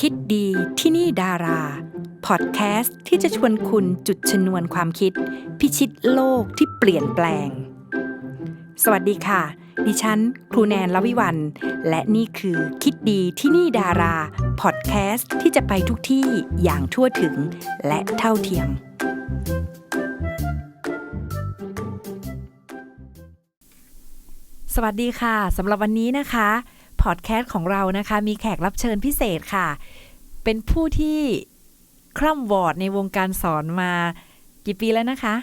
คิดดีที่นี่ดารา พอดแคสต์ที่จะชวนคุณจุดชนวนความคิด พิชิตโลกที่เปลี่ยนแปลง สวัสดีค่ะ ดิฉัน ครูแนนลวิวัน และนี่คือคิดดีที่นี่ดารา พอดแคสต์ที่จะไปทุกที่อย่างทั่วถึงและเท่าเทียม สวัสดีค่ะสำหรับวันนี้นะคะ พอดแคสต์ของเรานะคะ มีแขกรับเชิญพิเศษค่ะ เป็นผู้ที่คร่ำวอร์ดในวงการสอนมากี่ปีแล้วนะคะ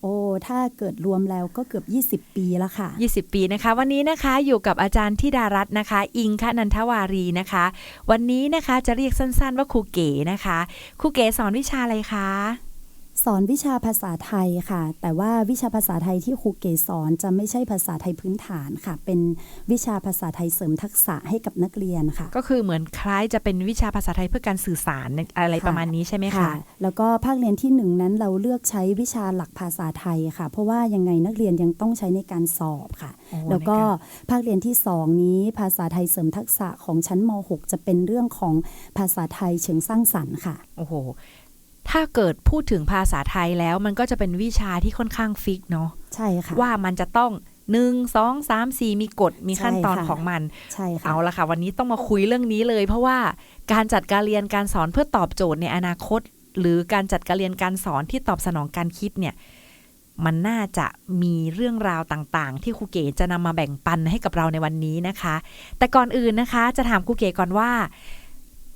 โอ้ ถ้าเกิดรวมแล้วก็เกือบ 20 ปีแล้วค่ะ 20 ปีนะคะ วันนี้นะคะอยู่กับอาจารย์ธิดารัตน์นะคะ อิงคนันทวารีนะคะ วันนี้นะคะจะเรียกสั้นๆว่าครูเก๋นะคะครูเก๋สอนวิชาอะไรคะ สอนวิชาภาษาไทยค่ะ แต่ว่าวิชาภาษาไทยที่ครูเกสอนจะไม่ใช่ภาษาไทยพื้นฐานค่ะ เป็นวิชาภาษาไทยเสริมทักษะให้กับนักเรียนค่ะ ก็คือเหมือนคล้ายจะเป็นวิชาภาษาไทยเพื่อการสื่อสารอะไรค่ะประมาณนี้ใช่ไหมคะแล้วก็ภาคเรียนที่หนึ่งนั้นเราเลือกใช้วิชาหลักภาษาไทยค่ะ เพราะว่ายังไงนักเรียนยังต้องใช้ในการสอบค่ะโอ้แล้วก็นะคะภาคเรียนที่สองนี้ภาษาไทยเสริมทักษะของชั้นม .6 จะเป็นเรื่องของภาษาไทยเชิงสร้างสรรค์ค่ะโอ้โห ถ้าเกิดพูดถึงภาษาไทยแล้วมันก็จะเป็นวิชาที่ค่อนข้างฟิกเนาะใช่ค่ะว่ามันจะต้องหนึ่งสองสามสี่มีกฎมีขั้นตอนใช่ค่ะของมันใช่ค่ะเอาละค่ะ วันนี้ต้องมาคุยเรื่องนี้เลย เพราะว่าการจัดการเรียนการสอนเพื่อตอบโจทย์ในอนาคต หรือการจัดการเรียนการสอนที่ตอบสนองการคิดเนี่ยมันน่าจะมีเรื่องราวต่างๆ ที่ครูเก๋จะนำมาแบ่งปันให้กับเราในวันนี้นะคะ แต่ก่อนอื่นนะคะ จะถามครูเก๋ก่อนว่า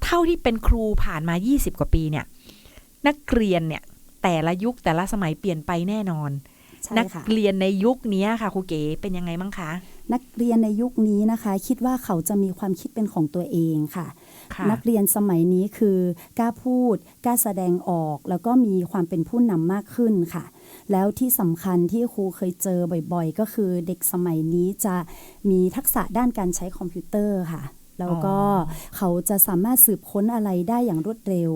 เท่าที่เป็นครูผ่านมา 20 กว่าปีเนี่ย นักเรียนเนี่ยแต่ละยุคแต่ละสมัยเปลี่ยนไปแน่นอนใช่นักค่ะเรียนในยุคนี้ค่ะครูเก๋เป็นยังไงบ้างคะ นักเรียนในยุคนี้นะคะ คิดว่าเขาจะมีความคิดเป็นของตัวเองค่ะค่ะนักเรียนสมัยนี้คือกล้าพูดกล้าแสดงออก แล้วก็มีความเป็นผู้นำมากขึ้นค่ะ แล้วที่สำคัญที่ครูเคยเจอบ่อยๆ ก็คือเด็กสมัยนี้จะมีทักษะด้านการใช้คอมพิวเตอร์ค่ะ แล้วก็อ๋อเขาจะสามารถสืบค้นอะไรได้อย่างรวดเร็ว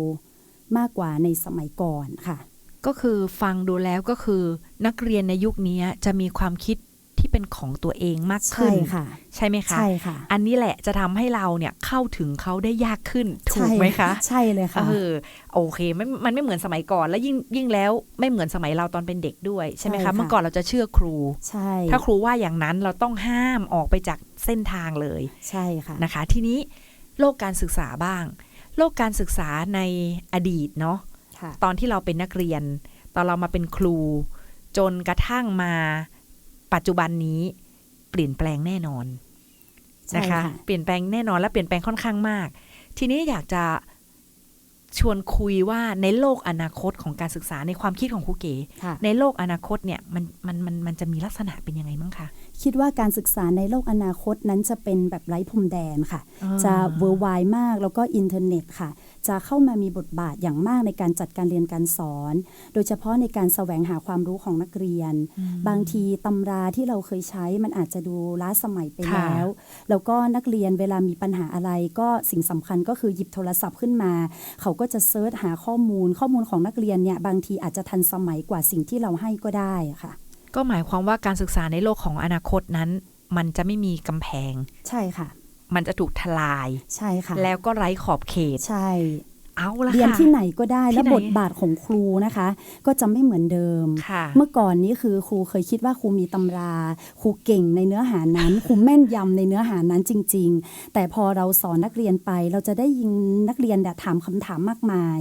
มากกว่าในสมัยก่อนค่ะ ก็คือฟังดูแล้วก็คือนักเรียนในยุคนี้จะมีความคิดที่เป็นของตัวเองมากขึ้ใช่นค่ะ ใช่ไหมคะใช่ค่ะ อันนี้แหละจะทำให้เราเนี่ยเข้าถึงเขาได้ยากขึ้นถูใช่กไหมคะ ใช่เลยค่ะเออโอเคไม่มันไม่เหมือนสมัยก่อน แล้วยิ่งยิ่งแล้วไม่เหมือนสมัยเราตอนเป็นเด็กด้วยใช่ไหมใช่คะค่ะเมื่อก่อนเราจะเชื่อครูใช่ถ้าครูว่าอย่างนั้นเราต้องห้ามออกไปจากเส้นทางเลย ใช่ค่ะนะคะ ทีนี้โลกการศึกษาบ้าง โลกการศึกษาในอดีตเนาะค่ะตอนที่เราเป็นนักเรียน ตอนเรามาเป็นครู จนกระทั่งมาปัจจุบันนี้เปลี่ยนแปลงแน่นอนใช่นะคะค่ะเปลี่ยนแปลงแน่นอนและเปลี่ยนแปลงค่อนข้างมาก ทีนี้อยากจะ ชวนคุยว่าในโลกอนาคตของการศึกษาในความคิดของครูเก๋ค่ะในโลกอนาคตเนี่ยมันมันมันมันจะมีลักษณะเป็นยังไงบ้างคะคิดว่าการศึกษาในโลกอนาคตนั้นจะเป็นแบบไร้พรมแดนค่ะอ่าจะเวอร์ไวมากแล้วก็อินเทอร์เน็ตค่ะ จะเข้ามามีบทบาทอย่างมากในการจัดการเรียนการสอน โดยเฉพาะในการแสวงหาความรู้ของนักเรียน บางทีตำราที่เราเคยใช้มันอาจจะดูล้าสมัยไปค่ะแล้ว แล้วก็นักเรียนเวลามีปัญหาอะไร ก็สิ่งสำคัญก็คือหยิบโทรศัพท์ขึ้นมา เขาก็จะเซิร์ชหาข้อมูล ข้อมูลของนักเรียนเนี่ยบางทีอาจจะทันสมัยกว่าสิ่งที่เราให้ก็ได้ค่ะ ก็หมายความว่าการศึกษาในโลกของอนาคตนั้น มันจะไม่มีกำแพง ใช่ค่ะ มันจะถูกทลาย ใช่ค่ะ แล้วก็ไร้ขอบเขต ใช่ เอาละเรียนค่ะที่ไหนก็ได้ที่และไหนบทบาทของครูนะคะ ก็จะไม่เหมือนเดิมค่ะเมื่อก่อนนี้คือครูเคยคิดว่าครูมีตำรา ครูเก่งในเนื้อหานั้น ครูแม่นยำในเนื้อหานั้นจริง ๆ แต่พอเราสอนนักเรียนไป เราจะได้ยิงนักเรียนเนี่ยถามคำถามมากมาย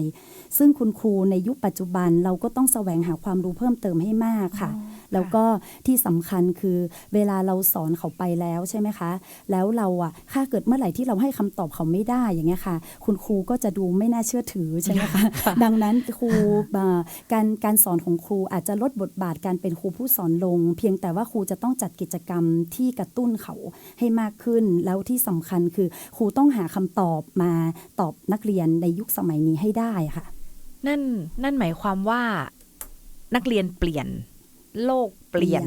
ซึ่งคุณครูในยุคปัจจุบันเราก็ต้องแสวงหาความรู้เพิ่มเติมให้มากค่ะ แล้วก็ที่สำคัญคือเวลาเราสอนเขาไปแล้วใช่ไหมคะ แล้วเราอะถ้าเกิดเมื่อไหร่ที่เราให้คำตอบเขาไม่ได้อย่างเงี้ยค่ะ คุณครูก็จะดูไม่น่าเชื่อถือใช่ไหมคะดังนั้นครูเอ่อการการสอนของครูอาจจะลดบทบาทการเป็นครูผู้สอนลง เพียงแต่ว่าครูจะต้องจัดกิจกรรมที่กระตุ้นเขาให้มากขึ้น แล้วที่สำคัญคือครูต้องหาคำตอบมาตอบนักเรียนในยุคสมัยนี้ให้ได้ค่ะ นั่นนั่นหมายความว่านักเรียนเปลี่ยน โลกเปลี่ยน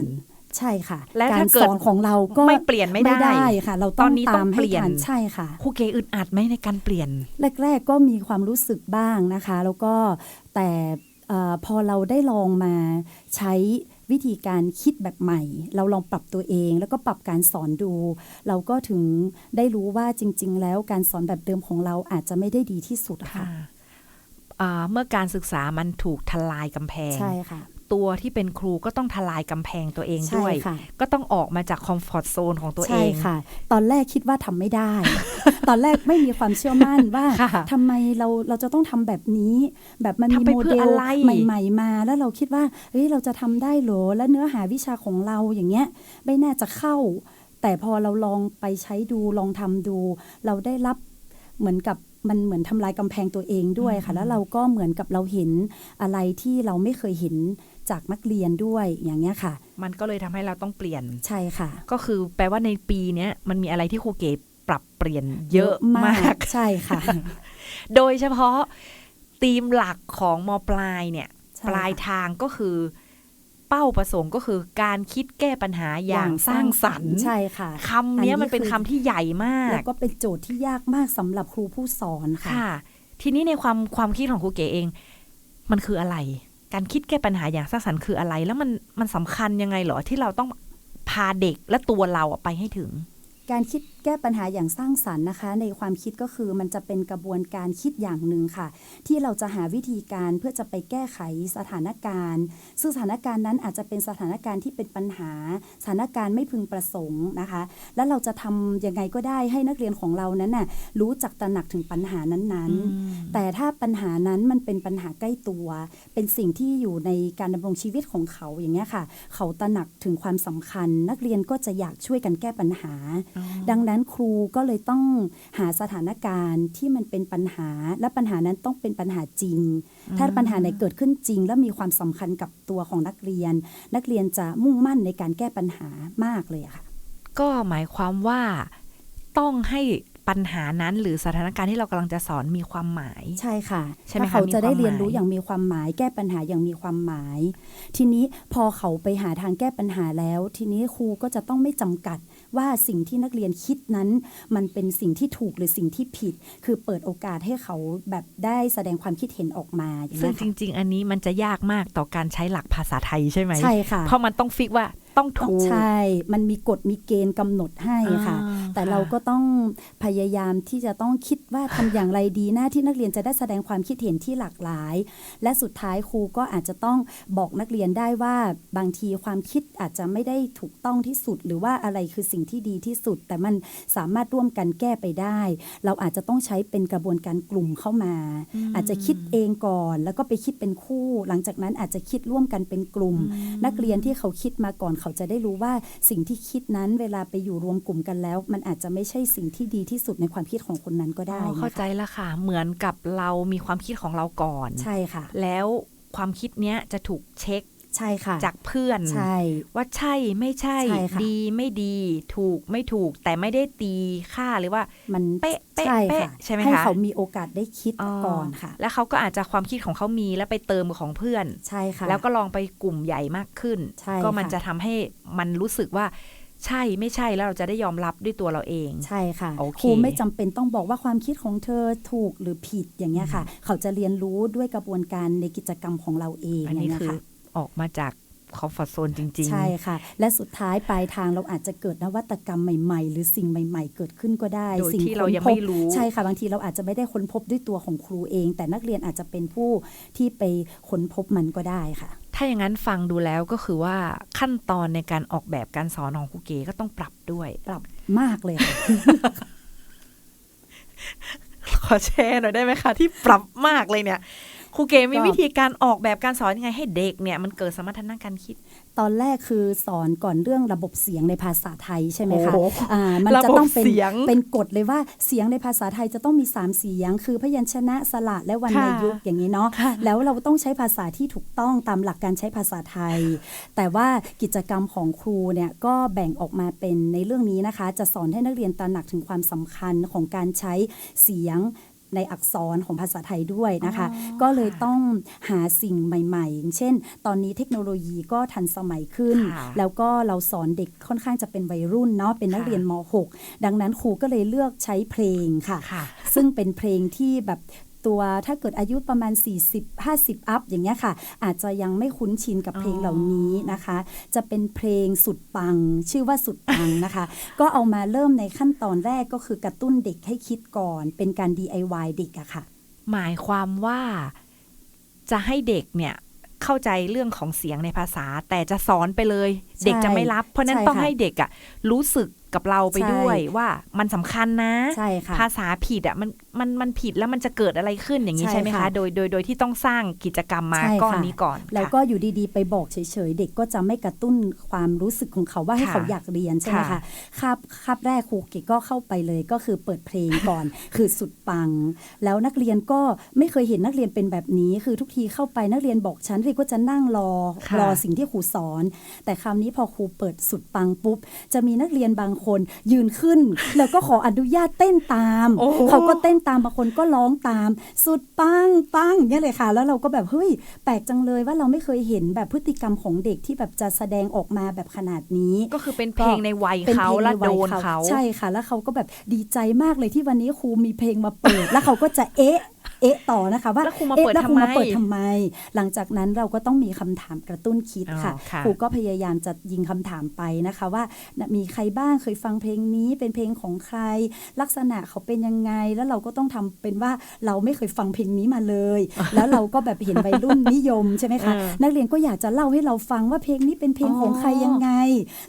ใช่ค่ะ และกาถ้ารเกิสดอนของเราก็ไม่เปลี่ยนไม่ได้ค่ะ เราตต้ออนงนี้ตาต้องมเปให้ลี่ยนทันใช่ค่ะครูเกอึดอัดไหมในการเปลี่ยน แรก ๆ ก็มีความรู้สึกบ้างนะคะ แล้วก็แต่เออพอเราได้ลองมาใช้วิธีการคิดแบบใหม่ เราลองปรับตัวเอง แล้วก็ปรับการสอนดู เราก็ถึงได้รู้ว่าจริง ๆ แล้วการสอนแบบเดิมของเราอาจจะไม่ได้ดีที่สุดค่ะอ่าเมื่อการศึกษามันถูกทลายกำแพง ใช่ค่ะ ตัวที่เป็นครูก็ต้องทลายกำแพงตัวเองใช่ด้วยค่ะก็ต้องออกมาจากคอมฟอร์ทโซนของตัวเอใช่งค่ะ ตอนแรกคิดว่าทำไม่ได้ ตอนแรกไม่มีความเชื่อมั่นว่าค่ะทำไมเราเราจะต้องทำแบบนี้ แบบมันมีทำไปโมเพื่เดอลอะไรใหม่ ๆ มา แล้วเราคิดว่าเฮ้ยเราจะทำได้เหรอ และเนื้อหาวิชาของเราอย่างเงี้ยไม่น่าจะเข้า แต่พอเราลองไปใช้ดูลองทำดู เราได้รับเหมือนกับมันเหมือนทำลายกำแพงตัวเองด้วยค่ะ แล้วเราก็เหมือนกับเราเห็นอะไรที่เราไม่เคยเห็น จากนักเรียนด้วยอย่างเงี้ยค่ะ มันก็เลยทำให้เราต้องเปลี่ยนใช่ค่ะ ก็คือแปลว่าในปีเนี้ยมันมีอะไรที่ครูเก๋ปรับเปลี่ยนเยอะมาก ใช่ค่ะ โดยเฉพาะธีมหลักของมปลายเนี่ยใช่ปลายทางก็คือเป้าประสงค์ก็คือการคิดแก้ปัญหาอย่างสร้างสรรค์ใช่ค่ะคำเนี้ยอันนี้มันเป็นคือคำที่ใหญ่มากแล้วก็เป็นโจทย์ที่ยากมากสำหรับครูผู้สอนค่ะค่ะทีนี้ในความความคิดของครูเก๋เอง มันคืออะไร การคิดแก้ปัญหาอย่างสร้างสรรค์คืออะไร แล้วมันมันสำคัญยังไงเหรอที่เราต้องพาเด็กและตัวเราไปให้ถึง การคิด แก้ปัญหาอย่างสร้างสรรค์นะคะ ในความคิดก็คือมันจะเป็นกระบวนการคิดอย่างหนึ่งค่ะ ที่เราจะหาวิธีการเพื่อจะไปแก้ไขสถานการณ์ ซึ่งสถานการณ์นั้นอาจจะเป็นสถานการณ์ที่เป็นปัญหา สถานการณ์ไม่พึงประสงค์นะคะ แล้วเราจะทำยังไงก็ได้ให้นักเรียนของเรานั้นน่ะรู้จักตระหนักถึงปัญหานั้นๆ แต่ถ้าปัญหานั้นมันเป็นปัญหาใกล้ตัว เป็นสิ่งที่อยู่ในการดำรงชีวิตของเขาอย่างเงี้ยค่ะ เขาตระหนักถึงความสำคัญ นักเรียนก็จะอยากช่วยกันแก้ปัญหา ดังนั้นครูก็เลยต้องหาสถานการณ์ที่มันเป็นปัญหา และปัญหานั้นต้องเป็นปัญหาจริง ถ้าปัญหาไหนเกิดขึ้นจริง และมีความสำคัญกับตัวของนักเรียน นักเรียนจะมุ่งมั่นในการแก้ปัญหามากเลยอะค่ะ ก็หมายความว่าต้องให้ปัญหานั้นหรือสถานการณ์ที่เรากำลังจะสอนมีความหมาย ใช่ค่ะใช่ไหมถ้าคะเขาจะได้มีความเรียนรู้หมายอย่างมีความหมาย แก้ปัญหาอย่างมีความหมาย ทีนี้พอเขาไปหาทางแก้ปัญหาแล้ว ทีนี้ครูก็จะต้องไม่จำกัด ว่าสิ่งที่นักเรียนคิดนั้น มันเป็นสิ่งที่ถูกหรือสิ่งที่ผิด คือเปิดโอกาสให้เขาแบบได้แสดงความคิดเห็นออกมาอย่างซึ่นี้งยจค่ะริง ๆ อันนี้มันจะยากมากต่อการใช้หลักภาษาไทยใช่ไหมใช่ค่ะเพราะมันต้องฟิกว่า ต้องถูก ใช่ มันมีกฎมีเกณฑ์กำหนดให้ค่ะอ่าแต่ค่ะเราก็ต้องพยายามที่จะต้องคิดว่าทำอย่างไรดีหน้าที่นักเรียนจะได้แสดงความคิดเห็นที่หลากหลาย และสุดท้ายครูก็อาจจะต้องบอกนักเรียนได้ว่าบางทีความคิดอาจจะไม่ได้ถูกต้องที่สุด หรือว่าอะไรคือสิ่งที่ดีที่สุด แต่มันสามารถร่วมกันแก้ไปได้ เราอาจจะต้องใช้เป็นกระบวนการกลุ่มเข้ามา อาจจะคิดเองก่อน แล้วก็ไปคิดเป็นคู่ หลังจากนั้นอาจจะคิดร่วมกันเป็นกลุ่ม นักเรียนที่เขาคิดมาก่อนเขาจะได้รู้ว่าสิ่งที่คิดนั้นเวลาไปอยู่รวมกลุ่มกันแล้ว มันอาจจะไม่ใช่สิ่งที่ดีที่สุดในความคิดของคนนั้นก็ได้อ๋อเข้านะคะใจแล้วค่ะ เหมือนกับเรามีความคิดของเราก่อน ใช่ค่ะ แล้วความคิดเนี้ยจะถูกเช็ค ใช่ค่ะ จากเพื่อนใช่ ว่าใช่ไม่ใช่ใช่ค่ะดีไม่ดีถูกไม่ถูกแต่ไม่ได้ตีค่าหรือว่ามันเป๊ะเป๊ะใช่เป๊ะค่ะใช่ไหมให้คะเขามีโอกาสได้คิดก่อนค่ะ แล้วเขาก็อาจจะความคิดของเขามีแล้วไปเติมกับของเพื่อนใช่ค่ะ แล้วก็ลองไปกลุ่มใหญ่มากขึ้นใช่ก็มันค่ะจะทำให้มันรู้สึกว่าใช่ไม่ใช่แล้วเราจะได้ยอมรับด้วยตัวเราเอง ใช่ค่ะโอเคครูไม่จำเป็นต้องบอกว่าความคิดของเธอถูกหรือผิดอย่างเงี้ยค่ะ เขาจะเรียนรู้ด้วยกระบวนการในกิจกรรมของเราเองอันอย่างนี้เงี้ยคือค่ะ ออกมาจากคอมฟอร์ทโซนจริงใช่ค่ะ และสุดท้ายปลายทางเราอาจจะเกิดนวัตกรรมใหม่ ๆ หรือสิ่งใหม่ ๆ เกิดขึ้นก็ได้ โดยสิ่ที่เรายังค้นพบไม่รู้ ใช่ค่ะ บางทีเราอาจจะไม่ได้ค้นพบด้วยตัวของครูเอง แต่นักเรียนอาจจะเป็นผู้ที่ไปค้นพบมันก็ได้ค่ะ ถ้าอย่างนั้นฟังดูแล้วก็คือว่าขั้นตอนในการออกแบบการสอนของครูเก๋ก็ต้องปรับด้วย ปรับมากเลยค่ะขอแชร์หน่อยได้ไหมคะ ที่ปรับมากเลยเนี่ย ครูเก๋มีก็วิธีการออกแบบการสอนยังไงให้เด็กเนี่ยมันเกิดสมรรถนะการคิด ตอนแรกคือสอนก่อนเรื่องระบบเสียงในภาษาไทยใช่ไหมคะโอ้โหอ่ามันจะต้องเป็นระบบเสียงเป็นกฎเลยว่าเสียงในภาษาไทยจะต้องมีสามเสียง คือพยัญชนะสระและวรรณค่ะยุกต์อย่างนี้เนาะค่ะแล้วเราต้องใช้ภาษาที่ถูกต้องตามหลักการใช้ภาษาไทย แต่ว่ากิจกรรมของครูเนี่ยก็แบ่งออกมาเป็นในเรื่องนี้นะคะ จะสอนให้นักเรียนตระหนักถึงความสำคัญของการใช้เสียง ในอักษรของภาษาไทยด้วยนะคะอ๋อก็เลยค่ะต้องหาสิ่งใหม่ๆอย่างเช่น ตอนนี้เทคโนโลยีก็ทันสมัยขึ้นค่ะแล้วก็เราสอนเด็กค่อนข้างจะเป็นวัยรุ่นเนาะเป็นนักค่ะเรียนม .6 ดังนั้นครูก็เลยเลือกใช้เพลงค่ะค่ะซึ่งเป็นเพลงที่แบบ ตัวถ้าเกิดอายุประมาณ 40 50 อัพอย่างเงี้ยค่ะ อาจจะยังไม่คุ้นชินกับเพลงอ๋อเหล่านี้นะคะ จะเป็นเพลงสุดปัง ชื่อว่าสุดปังนะคะ ก็เอามาเริ่มในขั้นตอนแรกก็คือกระตุ้นเด็กให้คิดก่อน เป็นการ DIY เด็กอะค่ะ หมายความว่าจะให้เด็กเนี่ยเข้าใจเรื่องของเสียงในภาษา แต่จะสอนไปเลยใช่เด็กจะไม่รับ เพราะฉะนั้นใช่ต้องค่ะให้เด็กอะรู้สึกกับเราไปใช่ด้วยว่ามันสำคัญนะใช่ค่ะภาษาผิดอะมัน มันมันผิดแล้วมันจะเกิดอะไรขึ้นอย่างนี้ใช่ใช่ไหมคะค่ะโดยโดยโดยที่ต้องสร้างกิจกรรมมาใช่ค่ะก้อนนี้ก่อน แล้วค่ะก็อยู่ดีๆ ไปบอกเฉยๆ เด็กก็จะไม่กระตุ้นความรู้สึกของเขาว่าให้ค่ะเขาอยากเรียนใช่ไหมค่ะคะคาบคาบแรกครูเกก็เข้าไปเลยก็คือเปิดเพลงก่อน คือสุดปัง แล้วนักเรียนก็ไม่เคยเห็นนักเรียนเป็นแบบนี้ คือทุกทีเข้าไปนักเรียนบอกฉันเรียนก็จะนั่งรอค่ะรอสิ่งที่ครูสอน แต่คราวนี้พอครูเปิดสุดปังปุ๊บ จะมีนักเรียนบางคนยืนขึ้น แล้วก็ขออนุญาตเต้นตามโอ้โหเขาก็เต้นตามบางคนก็ร้องตาม สุดปังปังเนี่ยเลยค่ะ แล้วเราก็แบบเฮ้ยแปลกจังเลยว่าเราไม่เคยเห็นแบบพฤติกรรมของเด็กที่แบบจะแสดงออกมาแบบขนาดนี้ ก็คือเป็นเพลงในวัยเป็นเขาเพลงและในวัโดยนเขาใช่ค่ะ แล้วเขาก็แบบดีใจมากเลยที่วันนี้ครูมีเพลงมาเปิด แล้วเขาก็จะเอ๊ะ เอ๊ะต่อนะคะว่าแล้วครูมาอ๊ะเปิดแล้วครูทำไมมาเปิดทำไม หลังจากนั้นเราก็ต้องมีคำถามกระตุ้นคิดค่ะอ๋อค่ะครูก็พยายามจะยิงคำถามไปนะคะว่าน่ะมีใครบ้างเคยฟังเพลงนี้เป็นเพลงของใคร ลักษณะเขาเป็นยังไง แล้วเราก็ต้องทำเป็นว่าเราไม่เคยฟังเพลงนี้มาเลย แล้วเราก็แบบเห็นวัยรุ่นนิยมใช่ไหมคะเออนักเรียนก็อยากจะเล่าให้เราฟังว่าเพลงนี้เป็นเพลงของใครยังไง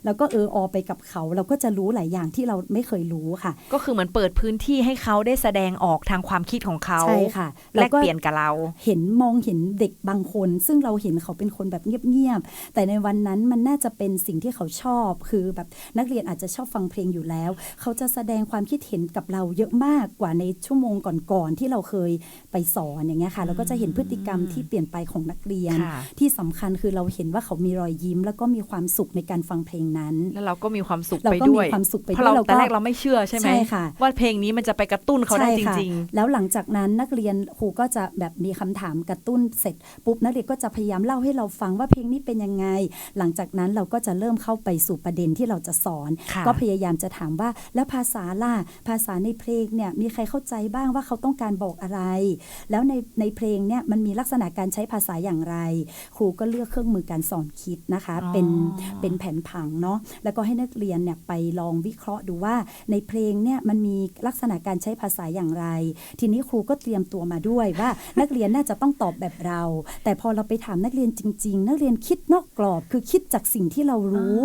แล้วก็เออออไปกับเขา เราก็จะรู้หลายอย่างที่เราไม่เคยรู้ค่ะ ก็คือเหมือนเปิดพื้นที่ให้เขาได้แสดงออกทางความคิดของเขาใช่ค่ะแลกเปลี่ยนกับเราเห็นมองเห็นเด็กบางคน ซึ่งเราเห็นเขาเป็นคนแบบเงียบๆแต่ในวันนั้นมันน่าจะเป็นสิ่งที่เขาชอบ คือแบบนักเรียนอาจจะชอบฟังเพลงอยู่แล้ว เขาจะแสดงความคิดเห็นกับเราเยอะมากกว่าในชั่วโมงก่อนๆที่เราเคยไปสอนอย่างเงี้ยค่ะเราก็จะเห็นพฤติกรรมที่เปลี่ยนไปของนักเรียนค่ะที่สำคัญคือเราเห็นว่าเขามีรอยยิ้ม แล้วก็มีความสุขในการฟังเพลงนั้น แล้วเราก็มีความสุขเราไปก็ด้วยมีความสุขไปเพราะด้วเรายเราแต่ก็แรกเราไม่เชื่อใช่ไหมใช่ค่ะว่าเพลงนี้มันจะไปกระตุ้นเขาได้จใช่ค่ะริงแล้วหลังจากนั้นนักเรียนครูก็จะแบบมีคำถามกระตุ้นเสร็จปุ๊บนักเรียนก็จะพยายามเล่าให้เราฟังว่าเพลงนี้เป็นยังไง หลังจากนั้นเราก็จะเริ่มเข้าไปสู่ประเด็นที่เราจะสอนค่ะก็พยายามจะถามว่าแล้วภาษาล่ะภาษาในเพลงเนี่ยมีใครเข้าใจบ้างว่าเขาต้องการบอกอะไร แล้วในในเพลงเนี่ยมันมีลักษณะการใช้ภาษาอย่างไร ครูก็เลือกเครื่องมือการสอนคิดนะคะอ๋อเป็นเป็นแผนผังเนาะแล้วก็ให้นักเรียนเนี่ยไปลองวิเคราะห์ดูว่าในเพลงเนี่ยมันมีลักษณะการใช้ภาษาอย่างไร ทีนี้ครูก็เตรียมตัวมาด้วยว่า นักเรียนน่าจะต้องตอบแบบเรา แต่พอเราไปถามนักเรียนจริง ๆ นักเรียนคิดนอกกรอบ คือคิดจากสิ่งที่เรารู้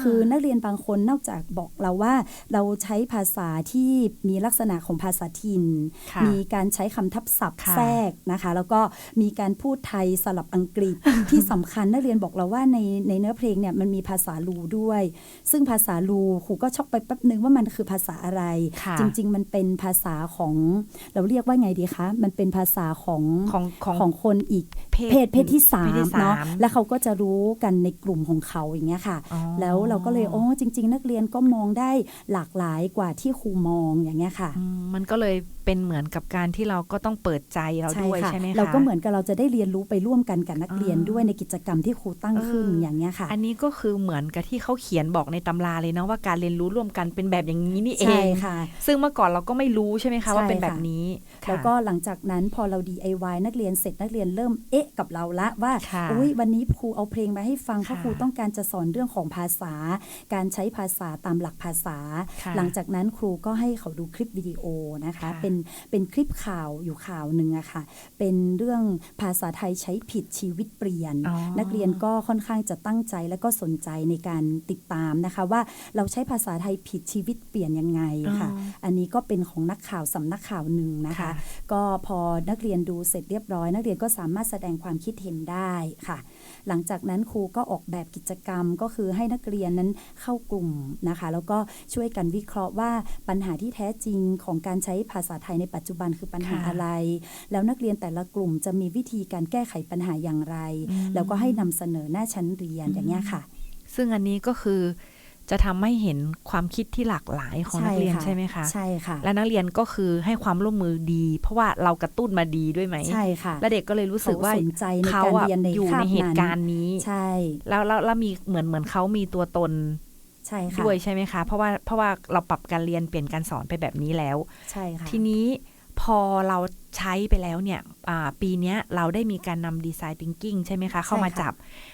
คือนักเรียนบางคนนอกจากบอกเราว่า เราใช้ภาษาที่มีลักษณะของภาษาถิ่นค่ะมีการใช้คำทับศัพท์ค่ะแทรกนะคะ แล้วก็มีการพูดไทยสลับอังกฤษที่สำคัญนักเรียนบอกเราว่าในในเนื้อเพลงเนี่ยมันมีภาษาลูด้วย ซึ่งภาษาลูครูก็ช็อกไปแป๊บนึงว่ามันคือภาษาอะไรค่ะจริง ๆ มันเป็นภาษาของเราเรียกว่าไงดีคะมันเป็นภาษาของของของของคนอีกเพศเพศเพศที่สาเพศมที่สามเนาะแล้วเขาก็จะรู้กันในกลุ่มของเขาอย่างเงี้ยค่ะอ๋อแล้วเราก็เลยโอ้จริง ๆ นักเรียนก็มองได้หลากหลายกว่าที่ครูมองอย่างเงี้ยค่ะอืมมันก็เลย เป็นเหมือนกับการที่เราก็ต้องเปิดใจเราด้วยใช่ไหมคะเราก็เหมือนกับเราจะได้เรียนรู้ไปร่วมกันกับนักเรียนอ่าด้วยในกิจกรรมที่ครูตั้งขึ้นเออออย่างเงี้ยค่ะ อันนี้ก็คือเหมือนกับที่เขาเขียนบอกในตำราเลยนะว่าการเรียนรู้ร่วมกันเป็นแบบอย่างนี้นี่เอใช่งค่ะ ซึ่งเมื่อก่อนเราก็ไม่รู้ใช่ไหมคะว่าใช่เป็นแบบค่ะนี้ค่ะแล้วก็หลังจากนั้นพอเรา DIY นักเรียนเสร็จนักเรียนเริ่มเอ๊ะกับเราละว่าค่ะอุ้ยวันนี้ครูเอาเพลงมาให้ฟังเพราะค่ะครูต้องการจะสอนเรื่องของภาษา การใช้ภาษาตามหลักภาษาค่ะหลังจากนั้นครูก็ให้เขาดูคลิปวิดีโอนะคะค่ะเป็นเป็นคลิปข่าวอยู่ข่าวหนึ่งอะค่ะ เป็นเรื่องภาษาไทยใช้ผิดชีวิตเปลี่ยนอ๋อนักเรียนก็ค่อนข้างจะตั้งใจและก็สนใจในการติดตามนะคะว่าเราใช้ภาษาไทยผิดชีวิตเปลี่ยนยังไงค่ะอ๋ออันนี้ก็เป็นของนักข่าวสำนักข่าวหนึ่งนะคะค่ะก็พอนักเรียนดูเสร็จเรียบร้อย นักเรียนก็สามารถแสดงความคิดเห็นได้ค่ะ หลังจากนั้นครูก็ออกแบบกิจกรรมก็คือให้นักเรียนนั้นเข้ากลุ่มนะคะ แล้วก็ช่วยกันวิเคราะห์ว่าปัญหาที่แท้จริงของการใช้ภาษาไทยในปัจจุบันคือปัญหาค่ะอะไร แล้วนักเรียนแต่ละกลุ่มจะมีวิธีการแก้ไขปัญหาอย่างไรอืมแล้วก็ให้นำเสนอหน้าชั้นเรียนอย่างเงี้ยค่ะ ซึ่งอันนี้ก็คือจะทำให้เห็นความคิดที่หลากหลายของนักเรียนใช่ไหมคะใช่ค่ะ และนักเรียนก็คือให้ความร่วมมือดี เพราะว่าเรากระตุ้นมาดีด้วยไหมใช่ค่ะ และเด็กก็เลยรู้สึกว่าเขสนใจในเขาการอะเรียนในอยู่คาในบเหนั้ตุนการณ์นี้ใช่แล้วแล้วแล้วมีเหมือนเหมือนเขามีตัวตน ใช่ค่ะด้วยใช่ไหมคะ เพราะว่าเพราะว่าเราปรับการเรียนเปลี่ยนการสอนไปแบบนี้แล้ว ใช่ค่ะ ทีนี้พอเราใช้ไปแล้วเนี่ยอ่าปีเนี้ยเราได้มีการนำดีไซน์ thinking ใช่ไหมคะ เข้ามาใช่ค่ะจับ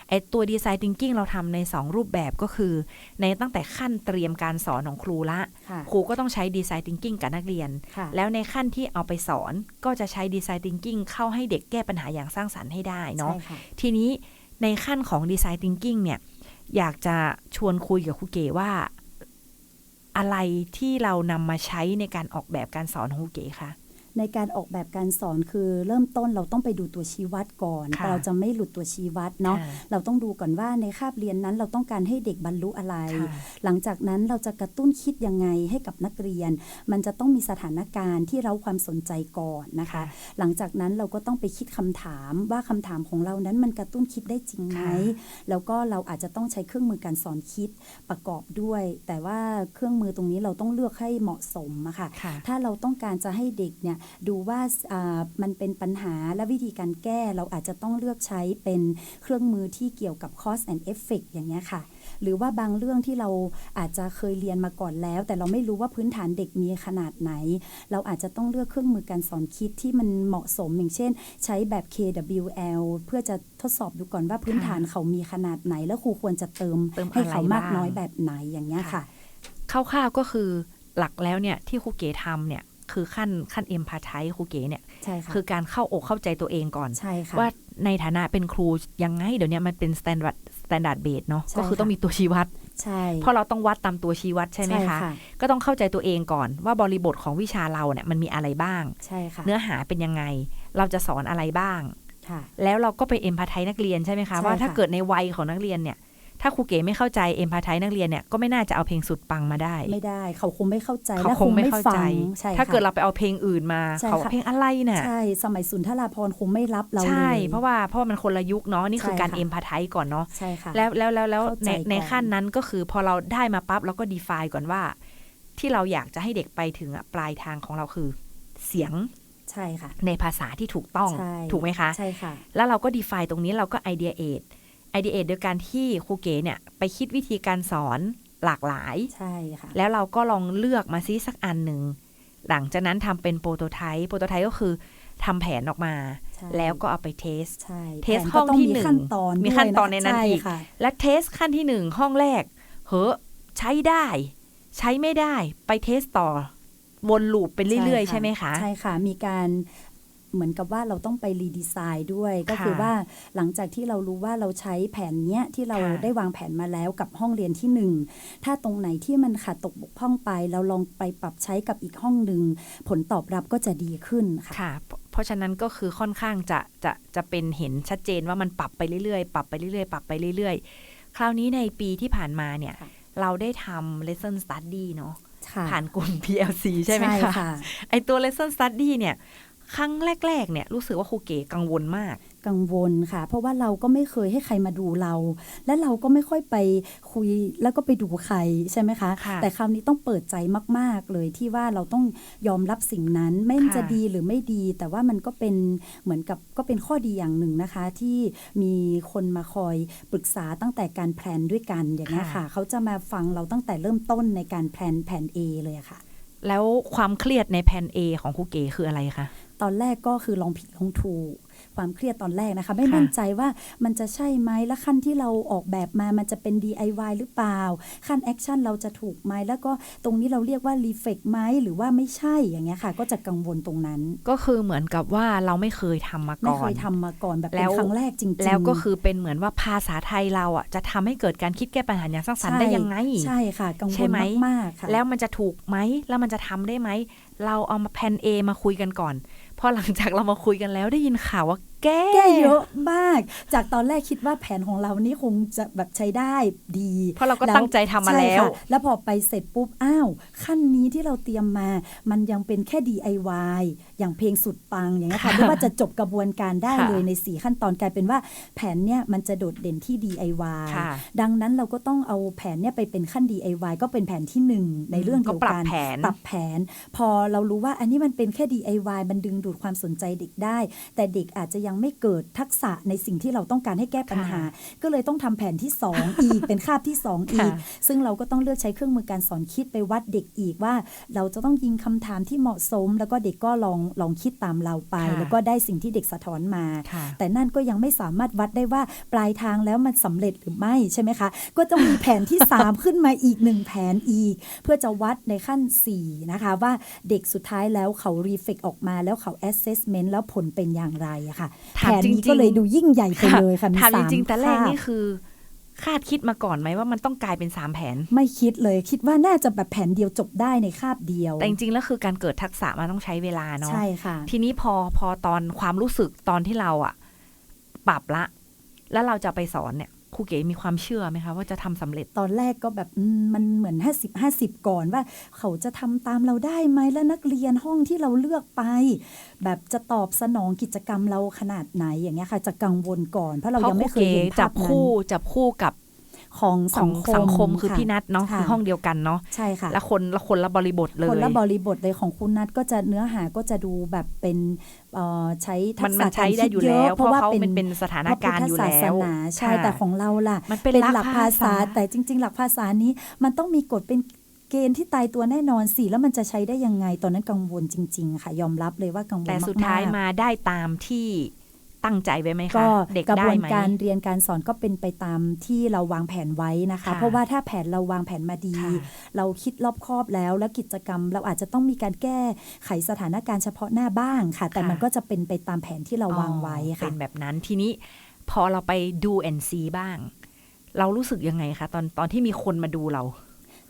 ไอตัวดีไซน์ thinking เราทำใน 2 รูปแบบก็คือ ในตั้งแต่ขั้นเตรียมการสอนของครูละค่ะครูก็ต้องใช้ดีไซน์ thinking กับนักเรียนค่ะแล้วในขั้นที่เอาไปสอนก็จะใช้ดีไซน์ thinking เข้าให้เด็กแก้ปัญหาอย่างสร้างสรรค์ให้ได้เนาะใช่ค่ะทีนี้ในขั้นของดีไซน์ thinking เนี่ย อยากจะชวนคุยกับครูเก๋ว่า อะไรที่เรานำมาใช้ในการออกแบบการสอนของครูเก๋คะ ในการออกแบบการสอนคือเริ่มต้นเราต้องไปดูตัวชี้วัดก่อนค่ะเราจะไม่หลุดตัวชี้วัดเนาะอ่เราต้องดูก่อนว่าในคาบเรียนนั้นเราต้องการให้เด็กบรรลุอะไรค่ะหลังจากนั้นเราจะกระตุ้นคิดยังไงให้กับนักเรียน มันจะต้องมีสถานการณ์ที่เราความสนใจก่อนนะคะค่ะหลังจากนั้นเราก็ต้องไปคิดคำถามว่าคำถามของเรานั้นมันกระตุ้นคิดได้จริงไหมค่ะแล้วก็เราอาจจะต้องใช้เครื่องมือการสอนคิดประกอบด้วย แต่ว่าเครื่องมือตรงนี้เราต้องเลือกให้เหมาะสมอะค่ะค่ะถ้าเราต้องการจะให้เด็กเนี่ยดูว่ามันเป็นปัญหาและวิธีการแก้เราอาจจะต้องเลือกใช้เป็นเครื่องมือที่เกี่ยวกับ cause and effect อย่างเงี้ยค่ะ หรือว่าบางเรื่องที่เราอาจจะเคยเรียนมาก่อนแล้ว แต่เราไม่รู้ว่าพื้นฐานเด็กมีขนาดไหน เราอาจจะต้องเลือกเครื่องมือการสอนคิดที่มันเหมาะสมอย่างเช่น ใช้แบบ KWL เพื่อจะทดสอบดูก่อนว่าพื้นฐานเขามีขนาดไหน แล้วครูควรจะเติมเติมให้เขามากน้อยแบบไหนอย่างเงี้ยค่ะคร่าวๆก็คือหลักแล้วเนี่ยที่ครูเก๋ทำเนี่ย คือขั้นขั้นเอ็มพาไทครูเก๋เนี่ยใช่ค่ะคือการเข้าอกเข้าใจตัวเองก่อนใช่ค่ะว่าในฐานะเป็นครูยังไงเดี๋ยวนี้มันเป็น standard standard base เนาะใช่ก็คือค่ะต้องมีตัวชี้วัดใช่เพราะเราต้องวัดตามตัวชี้วัดใช่ไหมคะก็ต้องเข้าใจตัวเองก่อน ว่าบริบทของวิชาเราเนี่ยมันมีอะไรบ้างใช่ค่ะเนื้อหาเป็นยังไง เราจะสอนอะไรบ้างค่ะแล้วเราก็ไปเอ็มพาไทนักเรียนใช่ไหมคะใช่ว่าถ้าค่ะเกิดในวัยของนักเรียนเนี่ย ถ้าครูเก๋ไม่เข้าใจเอ็มพาไทนักเรียนเนี่ยก็ไม่น่าจะเอาเพลงสุดปังมาได้ ไม่ได้ เขาคงไม่เข้าใจเขาและคงไม่เข้าใจฟังใช่ถ้าค่ะเกิดเราไปเอาเพลงอื่นมาใช่เขาค่ะเพลงอะไรน่ะใช่ สมัยสุนทราภรณ์คงไม่รับเราเลยใช่ เพราะว่าเพราะว่ามันคนละยุคเนาะนี่คือใช่การค่ะเอ็มพาไทก่อนเนาะใช่ค่ะแล้วแล้วแล้วแล้วเข้าใจในในก่อนขั้นนั้นก็คือพอเราได้มาปั๊บเราก็ define ก่อนว่า ที่เราอยากจะให้เด็กไปถึงอะปลายทางของเราคือ เสียงใช่ค่ะในภาษาที่ถูกต้องใช่ถูกไหมคะใช่ค่ะ แล้วเราก็ define ตรงนี้เราก็ idea aid idea aid โดยการที่ครูเก๋เนี่ยไปคิดวิธีการสอนหลากหลาย ใช่ค่ะ แล้วเราก็ลองเลือกมาซิสักอันหนึ่ง หลังจากนั้นทำเป็นโปรโตไทป์โปรโตไทป์ก็คือทำแผนออกมาใช่แล้วก็เอาไปเทสใช่เทสแผนห้องก็ต้ที่มีหนึ่งขั้นตอนมีด้วยขั้นตอนในนั้นช่อีกค่ะและเทสขั้นที่หนึ่งห้องแรก เฮ้อใช้ได้ ใช้ไม่ได้ไปเทสต่อวนลูปไปเรื่อยๆ ใช่ไหมคะ ใช่ค่ะ มีการ เหมือนกับว่าเราต้องไปรีดีไซน์ด้วย ก็คือว่าหลังจากที่เรารู้ว่าเราใช้แผนเนี้ยที่เราค่ะได้วางแผนมาแล้วกับห้องเรียนที่หนึ่งถ้าตรงไหนที่มันขาดตกบกพร่องไป เราลองไปปรับใช้กับอีกห้องหนึ่งผลตอบรับก็จะดีขึ้นค่ะค่ะเพราะฉะนั้นก็คือค่อนข้างจะจะจะเป็นเห็นชัดเจนว่ามันปรับไปเรื่อยๆ ปรับไปเรื่อยๆ ปรับไปเรื่อยๆ คราวนี้ในปีที่ผ่านมาเนี่ยค่ะเราได้ทำ lesson study เนาะค่ะผ่านกลุ่ม PLC ใช่ไหมคะค่ะไอตัว lesson study เนี่ย ครั้งแรก ๆ เนี่ยรู้สึกว่าครูเก๋กังวลมาก กังวลค่ะ เพราะว่าเราก็ไม่เคยให้ใครมาดูเรา และเราก็ไม่ค่อยไปคุยแล้วก็ไปดูใครใช่ไหมคะค่ะแต่คราวนี้ต้องเปิดใจมาก ๆ เลยที่ว่าเราต้องยอมรับสิ่งนั้นไม่ค่ะจะดีหรือไม่ดี แต่ว่ามันก็เป็นเหมือนกับก็เป็นข้อดีอย่างหนึ่งนะคะ ที่มีคนมาคอยปรึกษาตั้งแต่การแพลนด้วยกันอย่างนี้ยค่ะ เขาจะมาฟังเราตั้งแต่เริ่มต้นในการแพลนแผน A เลยอะค่ะแล้วความเครียดในแผน A ของครูเก๋คืออะไรคะ ตอนแรกก็คือลองผิดลองถูก ความเครียดตอนแรกนะคะ ไม่ค่ะมั่นใจว่ามันจะใช่ไหมและขั้นที่เราออกแบบมามันจะเป็น DIY หรือเปล่า ขั้นแอคชั่นเราจะถูกไหมแล้วก็ตรงนี้เราเรียกว่ารีเฟกไหมหรือว่าไม่ใช่อย่างเงี้ยค่ะ ก็จะกังวลตรงนั้น ก็คือเหมือนกับว่าเราไม่เคยทำมาไม่ก่อเคนยทำมาก่อนแบบแล้เป็นวครั้งแรกจริงๆแล้วก็คือเป็นเหมือนว่าภาษาไทยเราอะจะทำให้เกิดการคิดแก้ปัญหาอย่างสร้างสรรค์ได้ยังไงใช่ค่ะ กังวใช่ลไหมมากๆค่ะแล้วมันจะถูกไหมแล้วมันจะทำได้ไหมเราเอามาแผน A มาคุยกันก่อน พอหลังจากเรามาคุยกันแล้วได้ยินข่าวว่า แก้แก้เยอะมาก จากตอนแรกคิดว่าแผนของเรานี่คงจะแบบใช้ได้ดี เพราะเราก็แล้วตั้งใจทำมาแล้วใช่ค่ะแล้วพอไปเสร็จปุ๊บ อ้าว ขั้นนี้ที่เราเตรียมมา มันยังเป็นแค่ DIY อย่างเพลงสุดปังอย่างเงี้ยค่ะค่ะไม่ว่าจะจบกระบวนการได้ค่ะเลยใน 4 ขั้นตอนกลายเป็นว่าแผนเนี่ยมันจะโดดเด่นที่ DIY ค่ะดังนั้นเราก็ต้องเอาแผนเนี่ยไปเป็นขั้น DIY ก็เป็นแผนที่หนึ่งในเรื่องก็เดียวปรับกันแผนปรับแผน พอเรารู้ว่าอันนี้มันเป็นแค่ DIY มันดึงดูดความสนใจเด็กได้ แต่เด็กอาจจะยังยังไม่เกิดทักษะในสิ่งที่เราต้องการให้แก้ปัญหา ก็เลยต้องทำแผนที่ 2 อีก เป็นคาบที่ 2 อีกค่ะซึ่งเราก็ต้องเลือกใช้เครื่องมือการสอนคิดไปวัดเด็กอีกว่า เราจะต้องยิงคำถามที่เหมาะสม แล้วก็เด็กก็ลองลองคิดตามเราไปค่ะแล้วก็ได้สิ่งที่เด็กสะท้อนมาค่ะแต่นั่นก็ยังไม่สามารถวัดได้ว่าปลายทางแล้วมันสำเร็จหรือไม่ใช่ไหมคะ ก็ต้องมีแผนที่ 3 ขึ้นมาอีกหนึ่งแผนอีก เพื่อจะวัดในขั้น 4 นะคะ ว่าเด็กสุดท้ายแล้วเขารีเฟกออกมาแล้วเขา assessment แล้วผลเป็นอย่างไรอะค่ะแผถามนจริงๆนี้ก็เลยดูยิ่งใหญ่ไปเลยค่ะมีถามจสามริงๆแต่แรกคาบนี่คือ คาดคิดมาก่อนไหมว่ามันต้องกลายเป็นสามแผน ไม่คิดเลยคิดว่าน่าจะแบบแผนเดียวจบได้ในคาบเดียว แต่จริงๆแล้วคือการเกิดทักษะมันต้องใช้เวลาเนาะใช่ค่ะ ทีนี้พอพอตอนความรู้สึกตอนที่เราอะปรับละ แล้วเราจะไปสอนเนี่ย ครูเก๋มีความเชื่อไหมคะว่าจะทำสำเร็จตอนแรกก็แบบอืมมันเหมือน 50 50 ก่อนว่า เขาจะทำตามเราได้ไหมแล้วนักเรียนห้องที่เราเลือกไป แบบจะตอบสนองกิจกรรมเราขนาดไหนอย่างเงี้ยค่ะ จะกังวลก่อนเพราะเราเพราะยังครูไม่เคยเก๋เห็นจัภาบพนั้นคู่จับคู่กับ ของขสัองงคมสังคมคือพี่นัทเนาะค่ะคือห้องเดียวกันเนาะใช่ค่ะและคนละคนละบริบทเลยคนละบริบทเลยของคุณนัทก็จะเนื้อหาก็จะดูแบบเป็นเอ่อใช้ทัมันกมัษะนใช้การได้คิดอยู่เยแล้อะวเพราะเขาเป็นมันเป็นสถานการณ์อยู่พะพุทธแล้ศาวสนาใช่ค่ะแต่ของเราล่ะมันเป็นหลักภาษาแต่จริง ๆ หลักภาษานี้มันต้องมีกฎเป็นเกณฑ์ที่ตายตัวแน่นอนสิแล้วมันจะใช้ได้ยังไงตอนนั้นกังวลจริง ๆ ค่ะ ยอมรับเลยว่ากังวลแต่มากๆสุดท้ายมาได้ตามที่ ตั้งใจไว้ไหมคะก็เด็กกระได้บวนไหมการเรียนการสอนก็เป็นไปตามที่เราวางแผนไว้นะคะค่ะเพราะว่าถ้าแผนเราวางแผนมาดีค่ะเราคิดรอบคอบแล้ว แล้วกิจกรรมเราอาจจะต้องมีการแก้ไขสถานการณ์เฉพาะหน้าบ้างค่ะ แต่ค่ะมันก็จะเป็นไปตามแผนที่เราวางไว้อ๋อค่ะเป็นแบบนั้นทีนี้พอเราไปดู NC บ้าง เรารู้สึกยังไงคะตอนตอนที่มีคนมาดูเรา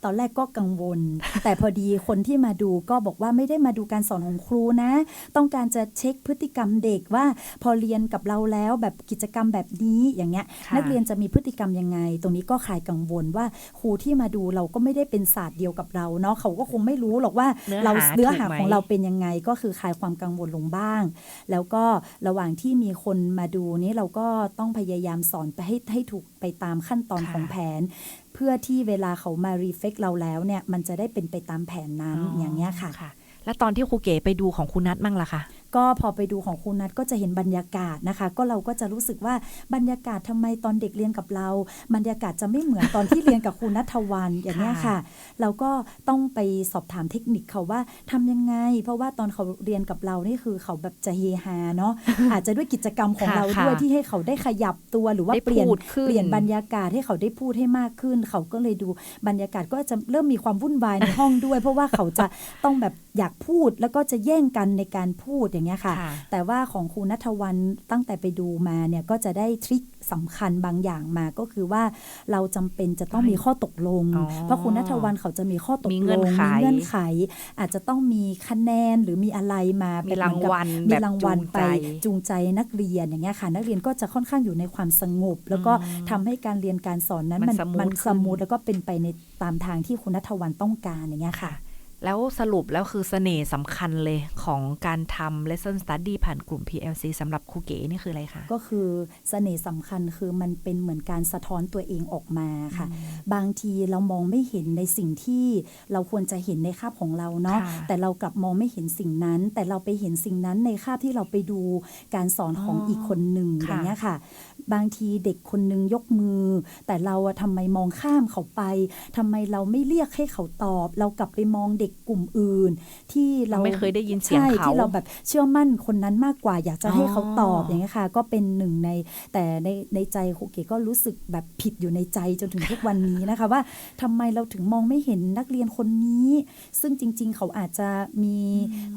ตอนแรกก็กังวล แต่พอดีคนที่มาดูก็บอกว่าไม่ได้มาดูการสอนของครูนะ ต้องการจะเช็คพฤติกรรมเด็กว่า พอเรียนกับเราแล้วแบบกิจกรรมแบบนี้อย่างเงี้ยค่ะนักเรียนจะมีพฤติกรรมยังไง ตรงนี้ก็คลายกังวลว่าครูที่มาดูเราก็ไม่ได้เป็นศาสตร์เดียวกับเราเนาะเขาก็คงไม่รู้หรอกว่าเนื้อเราหาเนื้อหาถูกไหมของเราเป็นยังไงก็คือคลายความกังวลลงบ้าง แล้วก็ระหว่างที่มีคนมาดูนี้เราก็ต้องพยายามสอนไปให้ให้ถูกไปตามขั้นตอนค่ะของแผน เพื่อที่เวลาเขามารีเฟกเราแล้วเนี่ยมันจะได้เป็นไปตามแผนนั้นอย่างเงี้ยค่ะค่ะแล้วตอนที่ครูเก๋ไปดูของคุณนัทมั่งล่ะคะ ก็พอไปดูของคุณนัทก็จะเห็นบรรยากาศนะคะ ก็เราก็จะรู้สึกว่าบรรยากาศทำไมตอนเด็กเรียนกับเรา บรรยากาศจะไม่เหมือนตอนที่เรียนกับคุณนัทวันอย่างเงี้ยค่ะ เราก็ต้องไปสอบถามเทคนิคเขาว่าทำยังไง เพราะว่าตอนเขาเรียนกับเรานี่คือเขาแบบจะเฮฮาเนาะอาจจะด้วยกิจกรรมของค่ะเราด้วยค่ะที่ให้เขาได้ขยับตัวหรือว่าได้เปลี่ยนพูดขึ้นเปลี่ยนบรรยากาศให้เขาได้พูดให้มากขึ้น เขาก็เลยดูบรรยากาศก็จะเริ่มมีความวุ่นวายในห้องด้วย เพราะว่าเขาจะต้องแบบอยากพูดแล้วก็จะแย่งกันในการพูดอย่างเงี้ยค่ะค่ะ แต่ว่าของครูนัทวันตั้งแต่ไปดูมาเนี่ยก็จะได้ทริคสำคัญบางอย่างมาก็คือว่าเราจำเป็นจะต้องมีข้อตกลงอ๋อเพราะครูนัทวันเขาจะมีข้อตกมีลเงื่งอนไขมีเงื่อนไข อาจจะต้องมีคะแนนหรือมีอะไรมามีเป็นรางวัลมีแบบรางวัลจูงไปใจจูงใจนักเรียนอย่างเงี้ยค่ะ นักเรียนก็จะค่อนข้างอยู่ในความสงบ แล้วก็ทำให้การเรียนการสอนนั้นมัมันนสมูทมันขึ้นสมูทแล้วก็เป็นไปในตามทางที่คุณนัทวันต้องการอย่างเงี้ยค่ะ แล้วสรุปแล้วคือเสน่ห์สำคัญเลยของการทำ lesson study ผ่านกลุ่ม PLC สำหรับครูเก๋นี่คืออะไรคะ ก็คือเสน่ห์สำคัญคือมันเป็นเหมือนการสะท้อนตัวเองออกมาค่ะ บางทีเรามองไม่เห็นในสิ่งที่เราควรจะเห็นในคาบของเราเนาะค่ะแต่เรากลับมองไม่เห็นสิ่งนั้น แต่เราไปเห็นสิ่งนั้นในคาบที่เราไปดูการสอนของอ๋ออีอีกคนหนึ่งค่ะอย่างเงี้ยค่ะ บางทีเด็กคนหนึงยกมือ แต่เราอะทำไมมองข้ามเขาไปทำไมเราไม่เรียกให้เขาตอบ เรากลับไปมองเด็กกลุ่มอื่น ที่เราไม่เคยได้ยินเสียงใช่เขาที่เราแบบเชื่อมั่นคนนั้นมากกว่าอยากจะให้เขาตอบอ๋ออย่างเงี้ยค่ะ ก็เป็นหนึ่งในแต่ในในใจครูเก๋ก็รู้สึกแบบผิดอยู่ในใจจนถึงทุกวันนี้นะคะ ว่าทำไมเราถึงมองไม่เห็นนักเรียนคนนี้ ซึ่งจริง ๆ เขาอาจจะมี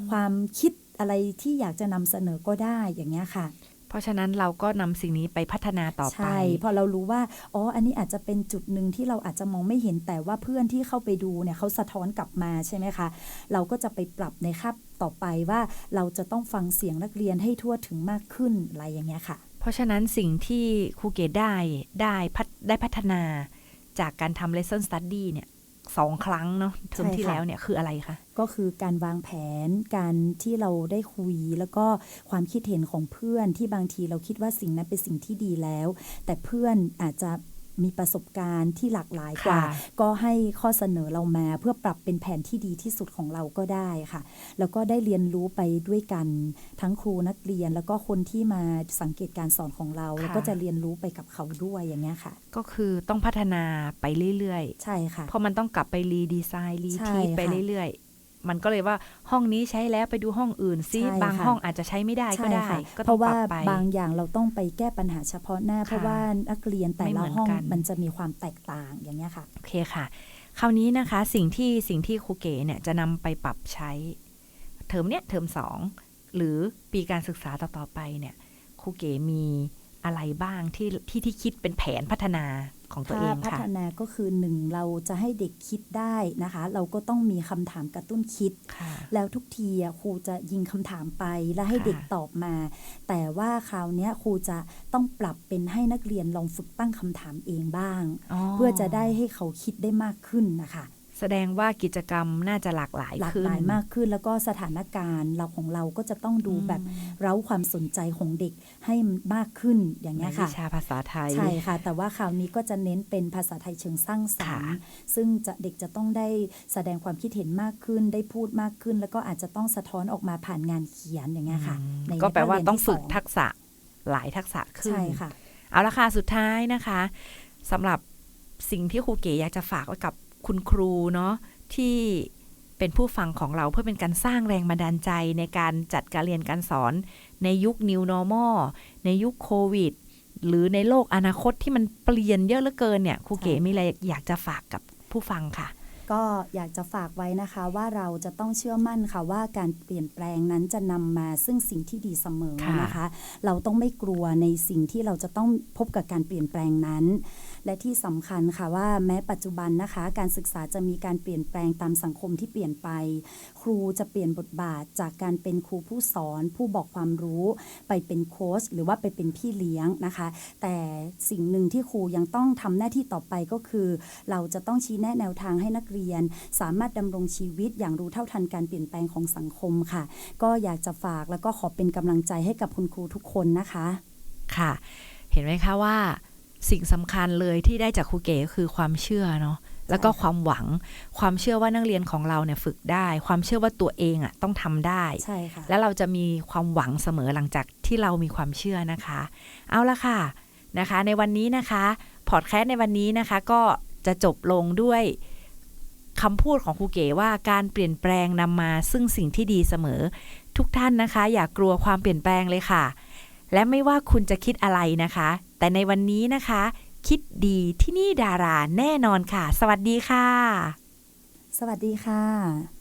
ความคิดอะไรที่อยากจะนำเสนอก็ได้อย่างเงี้ยค่ะ เพราะฉะนั้นเราก็นำสิ่งนี้ไปพัฒนาต่อไป ใช่ พอเรารู้ว่า อ๋อ อันนี้อาจจะเป็นจุดหนึ่งที่เราอาจจะมองไม่เห็นแต่ว่าเพื่อนที่เข้าไปดูเนี่ยเขาสะท้อนกลับมาใช่ไหมคะ เราก็จะไปปรับในคาบต่อไปว่าเราจะต้องฟังเสียงนักเรียนให้ทั่วถึงมากขึ้นอะไรอย่างเงี้ยค่ะ เพราะฉะนั้นสิ่งที่ครูเก๋ได้ได้พัฒได้พัฒนาจากการทำ lesson study เนี่ย สองครั้งเนาะเทอมใช่ที่ค่ะแล้วเนี่ยคืออะไรคะ ก็คือการวางแผนการที่เราได้คุย แล้วก็ความคิดเห็นของเพื่อนที่บางทีเราคิดว่าสิ่งนั้นเป็นสิ่งที่ดีแล้ว แต่เพื่อนอาจจะ มีประสบการณ์ที่หลากหลายกว่าค่ะก็ให้ข้อเสนอเรามาเพื่อปรับเป็นแผนที่ดีที่สุดของเราก็ได้ค่ะ แล้วก็ได้เรียนรู้ไปด้วยกันทั้งครูนักเรียน แล้วก็คนที่มาสังเกตการสอนของเรา แล้วก็จะเรียนรู้ไปกับเขาด้วยอย่างเงี้ยค่ะ ก็คือต้องพัฒนาไปเรื่อยใช่ค่ะๆเพราะมันต้องกลับไปรีดีไซน์รีใช่ทีไปค่ะเรื่อยๆ มันก็เลยว่าห้องนี้ใช้แล้วไปดูห้องอื่นซิใช่บางค่ะห้องอาจจะใช่ไม่ได้ก็ใช่ได้ค่ะก็เพต้องราะปว่ารับไปบางอย่างเราต้องไปแก้ปัญหาเฉพาะหน้า เพราะว่านักเรียนแต่ไม่เหละมือนห้องกันมันจะมีความแตกต่างอย่างเงี้ยค่ะโอเคค่ะ คราวนี้นะคะสิ่งที่สิ่งที่ครูเก๋เนี่ยจะนำไปปรับใช้ เทอมเนี้ยเทอมสองหรือปีการศึกษาต่อๆไปเนี่ยครูเก๋มีอะไรบ้างที่ที่ที่คิดเป็นแผนพัฒนา ของตัวถ้าเองพัค่ะฒนาก็คือหนึ่งเราจะให้เด็กคิดได้นะคะ เราก็ต้องมีคำถามกระตุ้นคิดค่ะแล้วทุกทีอะครูจะยิงคำถามไปแล้วให้ค่ะเด็กตอบมา แต่ว่าคราวเนี้ยครูจะต้องปรับเป็นให้นักเรียนลองฝึกตั้งคำถามเองบ้าง เพื่อจะได้ให้เขาคิดได้มากขึ้นนะคะ แสดงว่ากิจกรรมน่าจะหลากหลายหลากขึ้นหลายมากขึ้น แล้วก็สถานการณ์เราของเราก็จะต้องดูแบบเร้าความสนใจของเด็กให้มากขึ้นอย่างในเงี้ยวิค่ะชาภาษาไทยใช่ค่ะ แต่ว่าคราวนี้ก็จะเน้นเป็นภาษาไทยเชิงสร้างสรรค์ค่ะซึ่งจะเด็กจะต้องได้แสดงความคิดเห็นมากขึ้น ได้พูดมากขึ้น แล้วก็อาจจะต้องสะท้อนออกมาผ่านงานเขียนอย่างเงี้ยค่ะอืมในก็แปลว่าภคเรียนต้องที่ฝึกสทักษะหลายทักษะขึ้นใช่ค่ะ เอาละค่ะสุดท้ายนะคะสำหรับสิ่งที่ครูเก๋อยากจะฝากไว้กับ คุณครูเนาะที่เป็นผู้ฟังของเราเพื่อเป็นการสร้างแรงบันดาลใจในการจัดการเรียนการสอนในยุค New Normal ในยุคโควิดหรือในโลกอนาคตที่มันเปลี่ยนเยอะเหลือเกินเนี่ยครูเก๋ใช่ค่ะมีอะไรอยากจะฝากกับผู้ฟังค่ะก็อยากจะฝากไว้นะคะว่าเราจะต้องเชื่อมั่นค่ะว่าการเปลี่ยนแปลงนั้นจะนำมาซึ่งสิ่งที่ดีเสมอค่ะนะคะ เราต้องไม่กลัวในสิ่งที่เราจะต้องพบกับการเปลี่ยนแปลงนั้น และที่สำคัญค่ะว่าแม้ปัจจุบันนะคะ การศึกษาจะมีการเปลี่ยนแปลงตามสังคมที่เปลี่ยนไป ครูจะเปลี่ยนบทบาทจากการเป็นครูผู้สอน ผู้บอกความรู้ ไปเป็นโค้ชหรือว่าไปเป็นพี่เลี้ยงนะคะ แต่สิ่งหนึ่งที่ครูยังต้องทำหน้าที่ต่อไปก็คือ เราจะต้องชี้แนะแนวทางให้นักเรียน สามารถดำรงชีวิตอย่างรู้เท่าทันการเปลี่ยนแปลงของสังคมค่ะ ก็อยากจะฝากแล้วก็ขอเป็นกำลังใจให้กับคุณครูทุกคนนะคะ ค่ะ เห็นไหมคะว่า สิ่งสำคัญเลยที่ได้จากครูเก๋ก็คือความเชื่อเนาะแล้วก็ความหวังความเชื่อว่านักเรียนของเราเนี่ยฝึกได้ ความเชื่อว่าตัวเองอะต้องทำได้ใช่ค่ะแล้วเราจะมีความหวังเสมอหลังจากที่เรามีความเชื่อนะคะ เอาละค่ะนะคะ ในวันนี้นะคะพอดแคสต์ในวันนี้นะคะก็จะจบลงด้วยคำพูดของครูเก๋ว่าการเปลี่ยนแปลงนำมาซึ่งสิ่งที่ดีเสมอ ทุกท่านนะคะ อย่ากลัวความเปลี่ยนแปลงเลยค่ะ และไม่ว่าคุณจะคิดอะไรนะคะ แต่ในวันนี้นะคะ คิดดีที่นี่ดาราแน่นอนค่ะ สวัสดีค่ะ สวัสดีค่ะ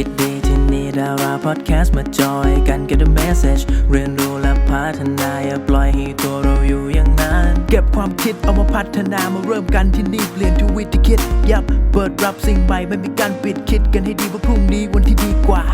คิดดีที่นี่ดาราพอดแคสต์มาจอยกันกับ The Message เรียนรู้และพัฒนาอย่าปล่อยให้ตัวเราอยู่อย่างนั้น เก็บความคิดเอามาพัฒนามาเริ่มกันที่นี่เปลี่ยนทุกวิธีคิด ยับเปิดรับสิ่งใหม่ไม่มีการปิดคิดกันให้ดีว่าพรุ่งนี้วันที่ดีกว่า